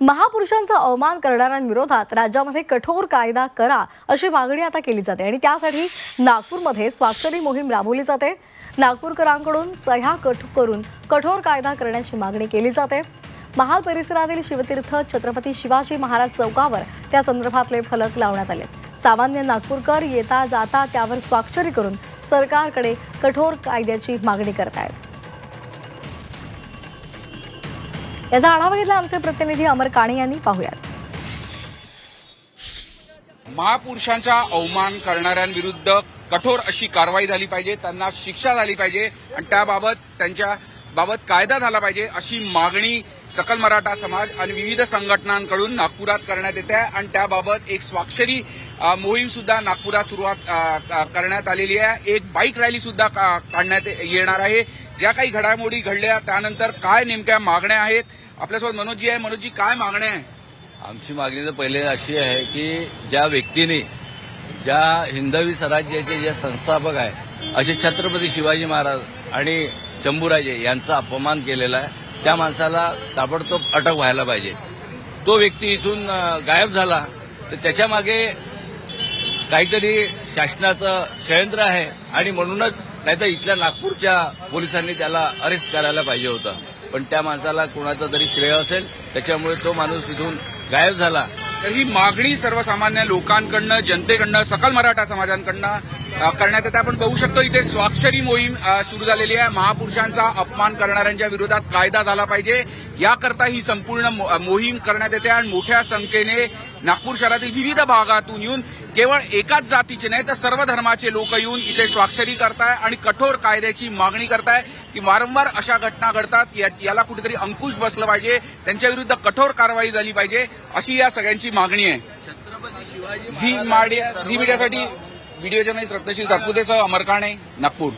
महापुरुषांचा अवमान करणाऱ्यांविरोधात राज्यामध्ये कठोर कायदा करा अशी मागणी आता केली जाते. आणि त्यासाठी नागपूरमध्ये स्वाक्षरी मोहीम राबवली जाते. नागपूरकरांकडून सह्या कठ करून कठोर कायदा करण्याची मागणी केली जाते. महाल परिसरातील शिवतीर्थ छत्रपती शिवाजी महाराज चौकावर त्या संदर्भातले फलक लावण्यात आले. सामान्य नागपूरकर येता जाता त्यावर स्वाक्षरी करून सरकारकडे कठोर कायद्याची मागणी करतायत. याचा आढावा घेतला आमचे प्रतिनिधी अमर काणे यांनी. पाहुयात. महापुरुषांचा अवमान करणाऱ्यांविरुद्ध कठोर अशी कारवाई झाली पाहिजे त्यांना शिक्षा झाली पाहिजे आणि त्याबाबत त्यांच्या बाबत कायदा झाला पाहिजे अशी मागणी सकल मराठा समाज आणि विविध संघटनांकडून नागपुरात करण्यात येते आहे. आणि त्याबाबत एक स्वाक्षरी मोहीम सुद्धा नागपुरात सुरुवात करण्यात आलेली आहे. एक बाईक रॅली सुद्धा काढण्यात येणार आहे. ज्या काही घडामोडी घडल्या त्यानंतर काय नेमक्या मागण्या आहेत? आपल्यासोबत मनोजी आहे. मनोजी काय मागण्या आहे? आमची मागणी तर पहिले अशी आहे की ज्या व्यक्तीने ज्या हिंदवी स्वराज्याचे जे संस्थापक आहे असे छत्रपती शिवाजी महाराज आणि शंभूराजे यांचा अपमान केलेला आहे त्या माणसाला ताबडतोब अटक व्हायला पाहिजे. तो व्यक्ती इथून गायब झाला तर त्याच्यामागे काहीतरी शासनाचं षडयंत्र आहे आणि म्हणूनच नाहीतर इथल्या नागपूरच्या पोलिसांनी त्याला अरेस्ट करायला पाहिजे होतं. पण त्या माणसाला कोणाचं तरी श्रेय असेल त्याच्यामुळे तो माणूस तिथून गायब झाला. तर ही मागणी सर्वसामान्य लोकांकडनं जनतेकडनं सकल मराठा समाजांकडनं करण्यात येते. आपण बघू शकतो इथे स्वाक्षरी मोहीम सुरू झालेली आहे. महापुरुषांचा अपमान करणाऱ्यांच्या विरोधात कायदा झाला पाहिजे. याकरता ही संपूर्ण मोहीम करण्यात येते आणि मोठ्या संख्येने नागपूर शहरातील विविध भागातून येऊन केवळ एकाच जातीचे नाही तर सर्व धर्माचे लोक येऊन इथे स्वाक्षरी करताय आणि कठोर कायद्याची मागणी करताय की वारंवार अशा घटना घडतात याला कुठेतरी अंकुश बसलं पाहिजे त्यांच्या विरुद्ध कठोर कारवाई झाली पाहिजे अशी या सगळ्यांची मागणी आहे. Chhatrapati Shivaji Zee media Zee मीडियासाठी video journalist Ratnashil सातपुतेसह अमर काणे नागपूर.